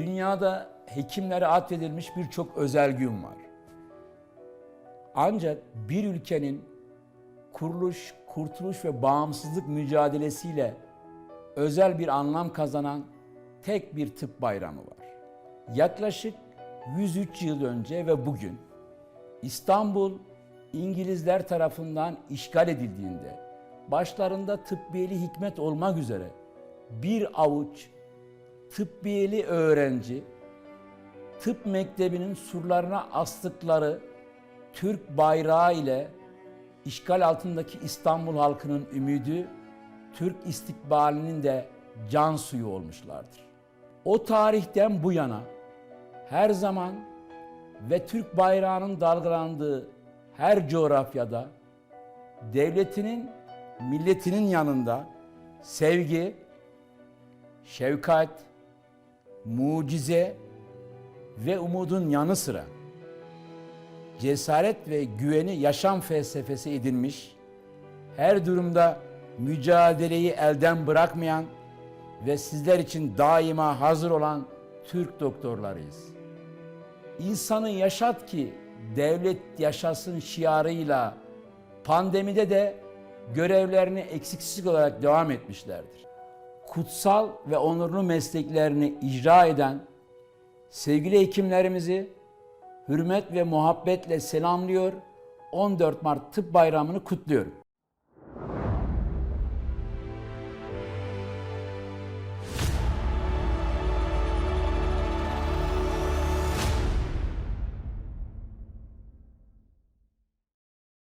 Dünyada hekimlere atfedilmiş birçok özel gün var. Ancak bir ülkenin kuruluş, kurtuluş ve bağımsızlık mücadelesiyle özel bir anlam kazanan tek bir tıp bayramı var. Yaklaşık 103 yıl önce ve bugün İstanbul İngilizler tarafından işgal edildiğinde başlarında tıbbiyeli hikmet olmak üzere bir avuç tıbbiyeli öğrenci tıp mektebinin surlarına astıkları Türk bayrağı ile işgal altındaki İstanbul halkının ümidi, Türk istikbalinin de can suyu olmuşlardır. O tarihten bu yana her zaman ve Türk bayrağının dalgalandığı her coğrafyada devletinin, milletinin yanında sevgi, şefkat, mucize ve umudun yanı sıra cesaret ve güveni yaşam felsefesi edinmiş, her durumda mücadeleyi elden bırakmayan ve sizler için daima hazır olan Türk doktorlarıyız. İnsanı yaşat ki devlet yaşasın şiarıyla pandemide de görevlerini eksiksiz olarak devam etmişlerdir. Kutsal ve onurlu mesleklerini icra eden sevgili hekimlerimizi hürmet ve muhabbetle selamlıyor. 14 Mart Tıp Bayramı'nı kutluyorum.